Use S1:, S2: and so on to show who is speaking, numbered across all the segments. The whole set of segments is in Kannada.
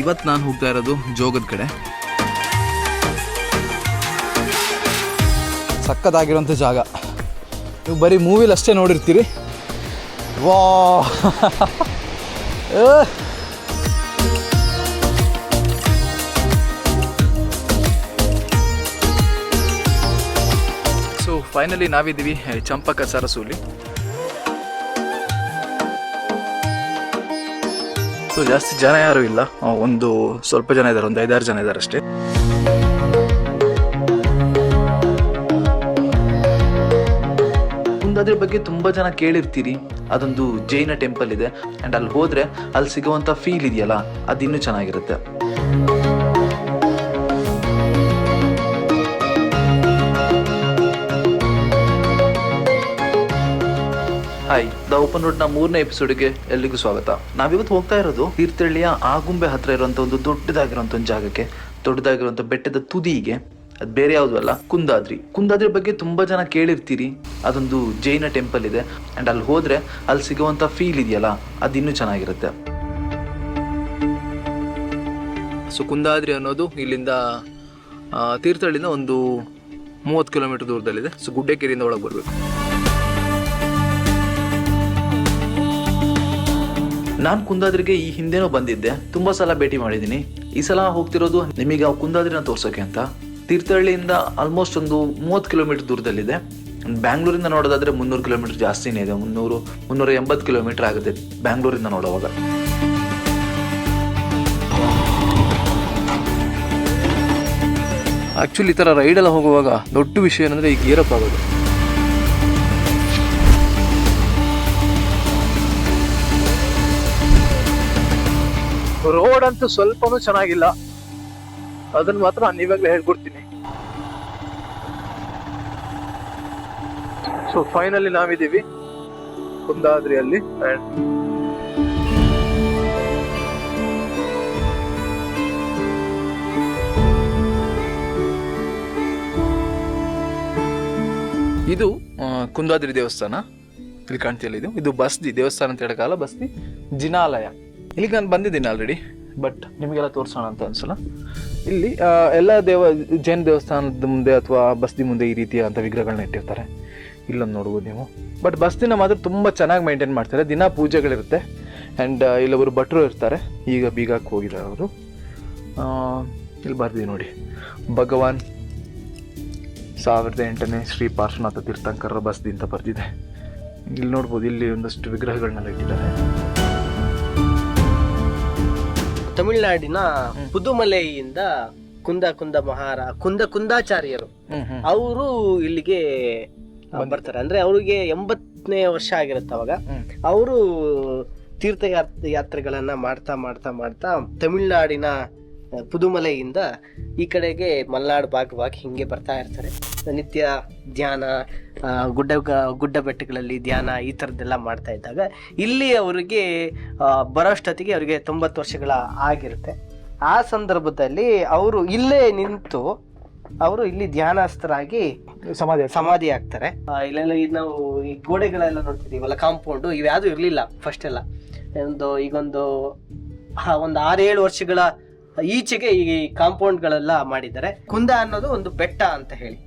S1: ಇವತ್ತು ನಾನು ಹೋಗ್ತಾ ಇರೋದು ಜೋಗದ ಕಡೆ. ಸಕ್ಕತ್ತಾಗಿರೋಂಥ ಜಾಗ. ನೀವು ಬರೀ ಮೂವಿಲಿ ಅಷ್ಟೇ ನೋಡಿರ್ತೀರಿ. ವಾ. ಸೊ ಫೈನಲಿ ನಾವಿದ್ದೀವಿ ಚಂಪಕ ಸರಸೂಲಿ. ಸೊ ಜಾಸ್ತಿ ಜನ ಯಾರು ಇಲ್ಲ. ಒಂದು ಸ್ವಲ್ಪ ಜನ ಇದ್ದಾರೆ, ಒಂದು ಐದಾರು ಜನ ಇದ್ದಾರೆ ಅಷ್ಟೇ. ಅದ್ರ ಬಗ್ಗೆ ತುಂಬಾ ಜನ ಕೇಳಿರ್ತೀರಿ. ಅದೊಂದು ಜೈನ ಟೆಂಪಲ್ ಇದೆ. ಅಂಡ್ ಅಲ್ಲಿ ಹೋದ್ರೆ ಅಲ್ಲಿ ಸಿಗುವಂತ ಫೀಲ್ ಇದೆಯಲ್ಲ ಅದು ಇನ್ನೂ ಚೆನ್ನಾಗಿರುತ್ತೆ. ಹಾಯ್ ದ ಓಪನ್ ರೋಡ್ನ ಮೂರನೇ ಎಪಿಸೋಡ್ಗೆ ಎಲ್ಲಿಗೂ ಸ್ವಾಗತ. ನಾವಿವತ್ತು ಹೋಗ್ತಾ ಇರೋದು ತೀರ್ಥಹಳ್ಳಿಯ ಆಗುಂಬೆ ಹತ್ರ ಇರುವಂತ ಒಂದು ದೊಡ್ಡದಾಗಿರುವಂತ ಒಂದು ಜಾಗಕ್ಕೆ. ದೊಡ್ಡದಾಗಿರುವಂತ ಬೆಟ್ಟದ ತುದಿಗೆ. ಅದು ಬೇರೆ ಯಾವುದು ಅಲ್ಲ, ಕುಂದಾದ್ರಿ. ಕುಂದಾದ್ರಿ ಬಗ್ಗೆ ತುಂಬಾ ಜನ ಕೇಳಿರ್ತೀರಿ. ಅದೊಂದು ಜೈನ ಟೆಂಪಲ್ ಇದೆ. ಅಂಡ್ ಅಲ್ಲಿ ಹೋದ್ರೆ ಅಲ್ಲಿ ಸಿಗುವಂತ ಫೀಲ್ ಇದೆಯಲ್ಲ, ಅದು ಇನ್ನೂ ಚೆನ್ನಾಗಿರುತ್ತೆ. ಸೊ ಕುಂದಾದ್ರಿ ಅನ್ನೋದು ಇಲ್ಲಿಂದ ತೀರ್ಥಹಳ್ಳಿಯಿಂದ ಒಂದು ಮೂವತ್ತು ಕಿಲೋಮೀಟರ್ ದೂರದಲ್ಲಿದೆ. ಸೊ ಗುಡ್ಡೆಕೇರಿಯಿಂದ ಒಳಗೆ ಬರಬೇಕು. ನಾನು ಕುಂದಾದ್ರಿಗೆ ಈ ಹಿಂದೆನೂ ಬಂದಿದ್ದೆ. ತುಂಬಾ ಸಲ ಭೇಟಿ ಮಾಡಿದ್ದೀನಿ ಈ ಸಲ ಹೋಗ್ತಿರೋದು ನಿಮಗೆ ಆ ಕುಂದಾದ್ರಿನ ತೋರ್ಸೋಕೆ ಅಂತ. ತೀರ್ಥಹಳ್ಳಿಯಿಂದ ಆಲ್ಮೋಸ್ಟ್ ಒಂದು ಮೂವತ್ತು ಕಿಲೋಮೀಟರ್ ದೂರದಲ್ಲಿದೆ. ಬ್ಯಾಂಗ್ಳೂರಿಂದ ನೋಡೋದಾದ್ರೆ ಮುನ್ನೂರು ಕಿಲೋಮೀಟರ್ ಜಾಸ್ತಿನೇ ಇದೆ. ಮುನ್ನೂರು, ಮುನ್ನೂರ ಎಂಬತ್ತು ಕಿಲೋಮೀಟರ್ ಆಗುತ್ತೆ ಬ್ಯಾಂಗ್ಳೂರಿಂದ ನೋಡುವಾಗ. ಆಕ್ಚುಲಿ ಈ ಥರ ರೈಡೆಲ್ಲ ಹೋಗುವಾಗ ದೊಡ್ಡ ವಿಷಯ ಏನಂದ್ರೆ ಈ ಗೇರಪ್ ಆಗೋದು. ರೋಡ್ ಅಂತೂ ಸ್ವಲ್ಪನೂ ಚೆನ್ನಾಗಿಲ್ಲ. ಅದನ್ನ ಮಾತ್ರ ನಾನು ಇವಾಗಲೇ ಹೇಳ್ಬಿಡ್ತೀನಿ. ಸೊ ಫೈನಲಿ ನಾವಿದ್ದೀವಿ. ಕುಂದಾದ್ರಿಯಲ್ಲಿ. ಆ್ಯಂಡ್ ಇದು ಕುಂದಾದ್ರಿ ದೇವಸ್ಥಾನ. ಇಲ್ಲಿ ಕಾಣ್ತಿಲ್ಲ ಇದು. ಇದು ಬಸ್ದಿ ದೇವಸ್ಥಾನ ಅಂತ ಹೇಳಕ್ಕಾಗಲ್ಲ ಬಸ್ದಿ ಜಿನಾಲಯ. ಇಲ್ಲಿಗೆ ನಾನು ಬಂದಿದ್ದೀನಿ ಆಲ್ರೆಡಿ ಬಟ್ ನಿಮಗೆಲ್ಲ ತೋರಿಸೋಣ ಅಂತ ಅನ್ಸಲ್ಲ? ಇಲ್ಲಿ ಎಲ್ಲ ದೇವ, ಜೈನ ದೇವಸ್ಥಾನದ ಮುಂದೆ ಅಥವಾ ಬಸ್ದಿ ಮುಂದೆ ಈ ರೀತಿಯ ಅಂತ ವಿಗ್ರಹಗಳನ್ನ ಇಟ್ಟಿರ್ತಾರೆ. ಇಲ್ಲೊಂದು ನೋಡ್ಬೋದು ನೀವು. ಬಟ್ ಬಸ್ದಿನ ಮಾತ್ರ ತುಂಬ ಚೆನ್ನಾಗಿ ಮೇಂಟೈನ್ ಮಾಡ್ತಾರೆ. ದಿನ ಪೂಜೆಗಳಿರುತ್ತೆ. ಆ್ಯಂಡ್ ಇಲ್ಲೊಬ್ಬರು ಭಟ್ರು ಇರ್ತಾರೆ. ಈಗ ಬೀಗಕ್ಕೆ ಹೋಗಿದ್ದಾರೆ ಅವರು. ಇಲ್ಲಿ ಬರ್ತೀವಿ ನೋಡಿ. ಭಗವಾನ್ ಸಾವಿರದ ಎಂಟನೇ ಶ್ರೀ ಪಾರ್ಶ್ವನಾಥ ತೀರ್ಥಂಕರರ ಬಸ್ದಿ ಅಂತ ಬರ್ದಿದೆ. ಇಲ್ಲಿ ನೋಡ್ಬೋದು, ಇಲ್ಲಿ ಒಂದಷ್ಟು ವಿಗ್ರಹಗಳನ್ನೆಲ್ಲ ಇಟ್ಟಿದ್ದಾರೆ.
S2: ತಮಿಳುನಾಡಿನ ಪುದುಮಲೈಯಿಂದ ಕುಂದ ಕುಂದ ಮಹಾರ ಕುಂದ ಕುಂದಾಚಾರ್ಯರು. ಅವರು ಇಲ್ಲಿಗೆ ಬರ್ತಾರೆ. ಅಂದ್ರೆ ಅವರಿಗೆ ಎಂಬತ್ತನೇ ವರ್ಷ ಆಗಿರುತ್ತೆ ಅವಾಗ. ಅವರು ತೀರ್ಥ ಯಾತ್- ಯಾತ್ರೆಗಳನ್ನ ಮಾಡ್ತಾ ಮಾಡ್ತಾ ಮಾಡ್ತಾ ತಮಿಳುನಾಡಿನ ಪುದುಮಲೈಯಿಂದ ಈ ಕಡೆಗೆ ಮಲ್ನಾಡು ಭಾಗ ಹಿಂಗೆ ಬರ್ತಾ ಇರ್ತಾರೆ. ನಿತ್ಯ ಧ್ಯಾನ ಗುಡ್ಡ ಗುಡ್ಡ ಬೆಟ್ಟಗಳಲ್ಲಿ ಧ್ಯಾನ ಈ ಥರದ್ದೆಲ್ಲ ಮಾಡ್ತಾ ಇದ್ದಾಗ ಇಲ್ಲಿ ಅವರಿಗೆ ಬರೋಷ್ಟೊತ್ತಿಗೆ ಅವರಿಗೆ ತೊಂಬತ್ತು ವರ್ಷಗಳ ಆಗಿರುತ್ತೆ. ಆ ಸಂದರ್ಭದಲ್ಲಿ ಅವರು ಇಲ್ಲೇ ನಿಂತು ಅವರು ಇಲ್ಲಿ ಧ್ಯಾನಸ್ಥರಾಗಿ
S1: ಸಮಾಧಿ
S2: ಸಮಾಧಿ ಆಗ್ತಾರೆ. ಇಲ್ಲೆಲ್ಲ ಈಗ ನಾವು ಈ ಗೋಡೆಗಳೆಲ್ಲ ನೋಡ್ತಿದ್ದೀವಲ್ಲ ಕಾಂಪೌಂಡು ಇವ್ಯಾವುದು ಇರಲಿಲ್ಲ ಫಸ್ಟ್ ಎಲ್ಲ. ಒಂದು ಈಗೊಂದು ಒಂದು ಆರೇಳು ವರ್ಷಗಳ ಈಚೆಗೆ ಈ ಕಾಂಪೌಂಡ್ಗಳೆಲ್ಲ ಮಾಡಿದ್ದಾರೆ. ಕುಂದ ಅನ್ನೋದು ಒಂದು ಬೆಟ್ಟ ಅಂತ ಹೇಳಿ.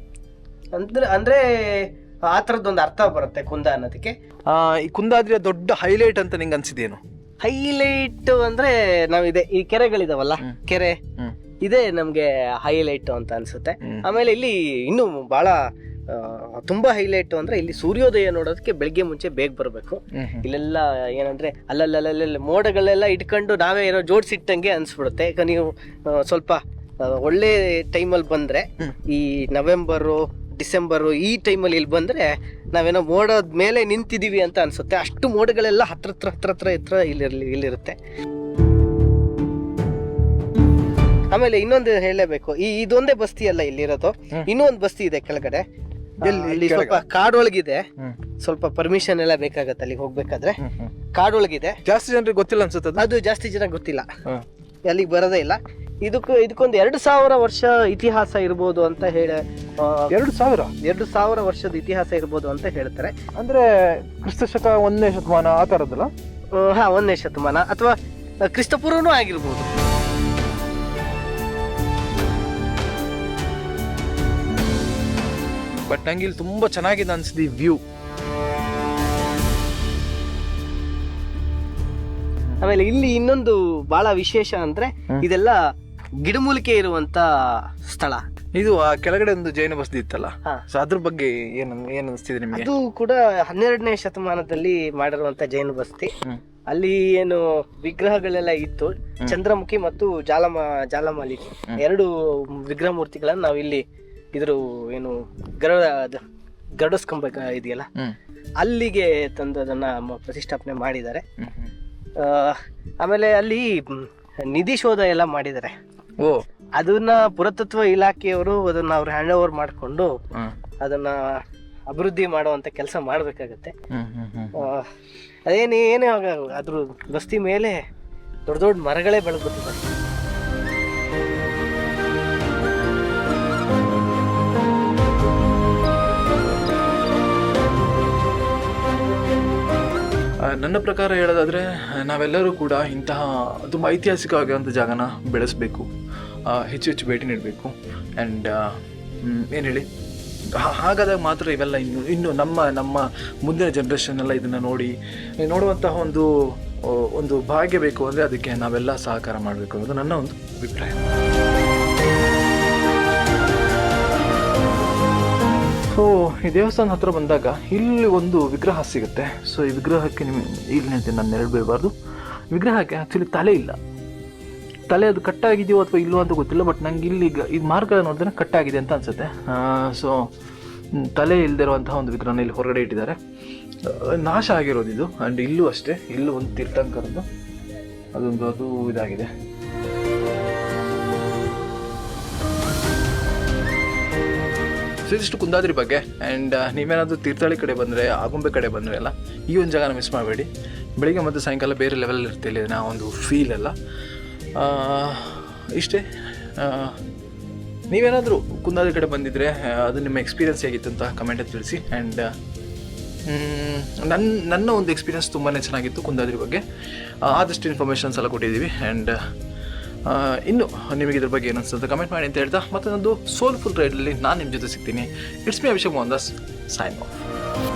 S2: ಅಂದ್ರೆ ಅಂದ್ರೆ ಆ ಥರದ್ದೊಂದು ಅರ್ಥ ಬರುತ್ತೆ ಕುಂದ ಅನ್ನೋದಕ್ಕೆ.
S1: ಈ ಕುಂದಾದ್ರಿಯ ದೊಡ್ಡ ಹೈಲೈಟ್ ಅಂತ ನಿಂಗೆ ಅನ್ಸಿದೇನು?
S2: ಹೈಲೈಟ್ ಅಂದ್ರೆ ನಾವಿದೆ ಈ ಕೆರೆಗಳಿದಾವಲ್ಲ ಕೆರೆ. ಇದೇ ನಮ್ಗೆ ಹೈಲೈಟ್ ಅಂತ ಅನ್ಸುತ್ತೆ. ಆಮೇಲೆ ಇಲ್ಲಿ ಇನ್ನೂ ಬಹಳ ತುಂಬಾ ಹೈಲೈಟ್ ಅಂದ್ರೆ ಇಲ್ಲಿ ಸೂರ್ಯೋದಯ ನೋಡೋದಕ್ಕೆ ಬೆಳಗ್ಗೆ ಮುಂಚೆ ಬೇಗ ಬರಬೇಕು. ಇಲ್ಲೆಲ್ಲ ಏನಂದ್ರೆ ಅಲ್ಲಲ್ಲಲ್ಲ ಮೋಡಗಳೆಲ್ಲ ಇಟ್ಕೊಂಡು ನಾವೇ ಏನೋ ಜೋಡಿಸಿಟ್ಟಂಗೆ ಅನ್ಸ್ಬಿಡುತ್ತೆ. ಈಗ ನೀವು ಸ್ವಲ್ಪ ಒಳ್ಳೆ ಟೈಮಲ್ಲಿ ಬಂದ್ರೆ ಈ ನವೆಂಬರು ಡಿಸೆಂಬರು ಈ ಟೈಮಲ್ಲಿ ಇಲ್ಲಿ ಬಂದ್ರೆ ನಾವೇನೋ ಮೋಡದ ಮೇಲೆ ನಿಂತಿದೀವಿ ಅಂತ ಅನ್ಸುತ್ತೆ. ಅಷ್ಟು ಮೋಡಗಳೆಲ್ಲ ಹತ್ರ ಹತ್ರ ಹತ್ರ ಹತ್ರ ಹತ್ರ ಇಲ್ಲಿ ಇಲ್ಲಿರುತ್ತೆ. ಆಮೇಲೆ ಇನ್ನೊಂದು ಹೇಳಲೇಬೇಕು. ಈ ಇದೊಂದೇ ಬಸ್ತಿ ಅಲ್ಲ ಇಲ್ಲಿರೋದು. ಇನ್ನೂ ಒಂದು ಬಸ್ತಿ ಇದೆ ಕೆಳಗಡೆ? ಅಲ್ಲಿ? ಸ್ವಲ್ಪ ಕಾಡೊಳಗಿದೆ. ಸ್ವಲ್ಪ ಪರ್ಮಿಷನ್ ಎಲ್ಲ ಬೇಕಾಗತ್ತೆ ಅಲ್ಲಿಗೆ ಹೋಗ್ಬೇಕಾದ್ರೆ. ಕಾಡೊಳಗಿದೆ.
S1: ಜಾಸ್ತಿ ಜನರಿಗೆ ಗೊತ್ತಿಲ್ಲ ಅನ್ಸುತ್ತೆ ಅದು?
S2: ಅದು ಜಾಸ್ತಿ ಜನ ಗೊತ್ತಿಲ್ಲ. ಅಲ್ಲಿಗೆ ಬರೋದೇ ಇಲ್ಲ. ಇದಕ್ಕೂ ಇದಕ್ಕೊಂದು ಎರಡು ಸಾವಿರ ವರ್ಷ ಇತಿಹಾಸ ಇರ್ಬೋದು ಅಂತ ಹೇಳಿ ಆ,
S1: ಎರಡು ಸಾವಿರ?
S2: ಎರಡು ಸಾವಿರ ವರ್ಷದ ಇತಿಹಾಸ ಇರ್ಬೋದು ಅಂತ ಹೇಳ್ತಾರೆ.
S1: ಅಂದ್ರೆ ಕ್ರಿಸ್ತ ಶಕ ಒಂದನೇ ಶತಮಾನ ಆ ತರದಲ್ಲ
S2: ಆ, ಹಾ ಒಂದನೇ ಶತಮಾನ ಅಥವಾ ಕ್ರಿಸ್ತಪೂರ್ವನೂ ಆಗಿರ್ಬೋದು.
S1: ಬಟ್ ನಂಗೆ ಇಲ್ಲಿ ತುಂಬ ಚೆನ್ನಾಗಿದೆ ಅನ್ಸಿದ್ದು ಈ ವ್ಯೂ.
S2: ಆಮೇಲೆ ಇಲ್ಲಿ ಇನ್ನೊಂದು ಬಹಳ ವಿಶೇಷ ಅಂದ್ರೆ ಇದೆಲ್ಲ ಗಿಡಮೂಲಿಕೆ ಇರುವಂತ ಸ್ಥಳ.
S1: ಇದು ಆ ಕೆಳಗಡೆ ಒಂದು ಜೈನ ಬಸದಿ ಇತ್ತಲ್ಲ? ಸೊ ಅದ್ರ ಬಗ್ಗೆ ಏನ್ ಏನ್ ಅನಿಸ್ತಿದೆ ನಿಮಗೆ?
S2: ಅದು ಕೂಡ ಹನ್ನೆರಡನೇ ಶತಮಾನದಲ್ಲಿ ಮಾಡಿರುವಂತ ಜೈನ
S1: ಬಸದಿ.
S2: ಅಲ್ಲಿ ಏನು ವಿಗ್ರಹಗಳೆಲ್ಲ ಇತ್ತು. ಚಂದ್ರಮುಖಿ ಮತ್ತು ಜಾಲಮ ಜಾಲಮಾಲಿ ಎರಡು ವಿಗ್ರಹ ಮೂರ್ತಿಗಳನ್ನ ನಾವು ಇಲ್ಲಿ ಇದ್ರ ಏನು ಗರುಡ ಗರುಡ ಸ್ತಂಭ ಇದೆಯಲ್ಲ? ಅಲ್ಲಿಗೆ ತಂದು ಅದನ್ನ ಮ- ಪ್ರತಿಷ್ಠಾಪನೆ ಮಾಡಿದ್ದಾರೆ. ಆಮೇಲೆ ಅಲ್ಲಿ ನಿಧಿ ಶೋಧ ಎಲ್ಲ ಮಾಡಿದ್ದಾರೆ.
S1: ಓ.
S2: ಅದನ್ನ ಪುರಾತತ್ವ ಇಲಾಖೆಯವರು ಅದನ್ನ ಅವ್ರು ಹ್ಯಾಂಡ್ ಓವರ್ ಮಾಡಿಕೊಂಡು ಅದನ್ನ ಅಭಿವೃದ್ಧಿ ಮಾಡುವಂತ ಕೆಲಸ ಮಾಡ್ಬೇಕಾಗತ್ತೆ. ಅದೇನೇ ಏನೇ ಅದ್ರ ಬಸ್ತಿ ಮೇಲೆ ದೊಡ್ಡ ದೊಡ್ಡ ಮರಗಳೇ ಬೆಳೆದ್ಬಿಟ್ಟಿದ್ದಾರೆ
S1: ನನ್ನ ಪ್ರಕಾರ ಹೇಳೋದಾದರೆ, ನಾವೆಲ್ಲರೂ ಕೂಡ ಇಂತಹ ತುಂಬ ಐತಿಹಾಸಿಕವಾಗಿರುವಂಥ ಜಾಗನ ಬೆಳೆಸಬೇಕು ಹೆಚ್ಚು ಹೆಚ್ಚು ಭೇಟಿ ನೀಡಬೇಕು. ಆ್ಯಂಡ್ ಏನು ಹೇಳಿ? ಹಾಗಾದಾಗ ಮಾತ್ರ ಇವೆಲ್ಲ ಇನ್ನು ಇನ್ನು ನಮ್ಮ ನಮ್ಮ ಮುಂದಿನ ಜನ್ರೇಷನ್ ಎಲ್ಲ ಇದನ್ನು ನೋಡಿ, ನೋಡುವಂತಹ ಒಂದು ಒಂದು ಭಾಗ್ಯ ಬೇಕು ಅಂದರೆ ಅದಕ್ಕೆ ನಾವೆಲ್ಲ ಸಹಕಾರ ಮಾಡಬೇಕು ಅನ್ನೋದು ನನ್ನ ಒಂದು ಅಭಿಪ್ರಾಯ. ಸೊ ಈ ದೇವಸ್ಥಾನ ಹತ್ರ ಬಂದಾಗ ಇಲ್ಲಿ ಒಂದು ವಿಗ್ರಹ ಸಿಗುತ್ತೆ. ಸೊ ಈ ವಿಗ್ರಹಕ್ಕೆ ನಿಮಗೆ ಇಲ್ಲಿ ಹೇಳ್ತೀನಿ ನಾನು ನೆರಳು ಬೀಳಬಾರ್ದು. ವಿಗ್ರಹಕ್ಕೆ ಆ್ಯಕ್ಚುಲಿ ತಲೆ ಇಲ್ಲ. ತಲೆ ಅದು ಕಟ್ಟಾಗಿದೆಯೋ ಅಥವಾ ಇಲ್ಲೋ ಅಂತ ಗೊತ್ತಿಲ್ಲ ಬಟ್ ನಂಗೆ ಇಲ್ಲಿ ಈ ಮಾರ್ಗ ನೋಡಿದ್ರೆ ಕಟ್ಟಾಗಿದೆ ಅಂತ ಅನ್ಸುತ್ತೆ. ಸೊ ತಲೆ ಇಲ್ದಿರುವಂತಹ ಒಂದು ವಿಗ್ರಹನ ಇಲ್ಲಿ ಹೊರಗಡೆ ಇಟ್ಟಿದ್ದಾರೆ. ನಾಶ ಆಗಿರೋದು ಇದು. ಆ್ಯಂಡ್ ಇಲ್ಲೂ ಅಷ್ಟೇ. ಇಲ್ಲೂ ಒಂದು ತೀರ್ಥಂಕರದ್ದು. ಅದೊಂದು, ಅದು ಇದಾಗಿದೆ. ಸೊ ಕುಂದಾದ್ರಿ ಬಗ್ಗೆ ಆ್ಯಂಡ್ ನೀವೇನಾದರೂ ತೀರ್ಥಹಳ್ಳಿ ಕಡೆ ಬಂದರೆ ಆಗುಂಬೆ ಕಡೆ ಬಂದರೆ ಎಲ್ಲ ಈ ಒಂದು ಜಾಗನ ಮಿಸ್ ಮಾಡಬೇಡಿ. ಬೆಳಿಗ್ಗೆ ಮತ್ತು ಸಾಯಂಕಾಲ ಬೇರೆ ಲೆವೆಲ್ ಇರುತ್ತೆ ಇಲ್ಲಿ ನಾ ಒಂದು ಫೀಲ್ ಎಲ್ಲ. ಆ, ಇಷ್ಟೇ. ನೀವೇನಾದರೂ ಕುಂದಾದ್ರಿ ಕಡೆ ಬಂದಿದ್ದರೆ ಅದು ನಿಮ್ಮ ಎಕ್ಸ್ಪೀರಿಯನ್ಸ್ ಹೇಗಿತ್ತು ಅಂತ ಕಮೆಂಟಲ್ಲಿ ತಿಳಿಸಿ. ಆ್ಯಂಡ್ ನನ್ನ ನನ್ನ ಒಂದು ಎಕ್ಸ್ಪೀರಿಯನ್ಸ್ ತುಂಬಾ ಚೆನ್ನಾಗಿತ್ತು ಕುಂದಾದ್ರಿ ಬಗ್ಗೆ. ಆದಷ್ಟು ಇನ್ಫಾರ್ಮೇಷನ್ಸ್ ಎಲ್ಲ ಕೊಟ್ಟಿದ್ದೀವಿ. ಆ್ಯಂಡ್ ಇನ್ನು ನಿಮಗೆ ಇದ್ರ ಬಗ್ಗೆ ಏನು ಕಮೆಂಟ್ ಮಾಡಿ ಅಂತ ಹೇಳ್ತಾ ಮತ್ತೊಂದು ಸೋಲ್ಫುಲ್ ರೈಡಲ್ಲಿ ನಾನು ನಿಮ್ಮ ಜೊತೆ ಸಿಗ್ತೀನಿ. It's me Abhishek Mohan Das sign off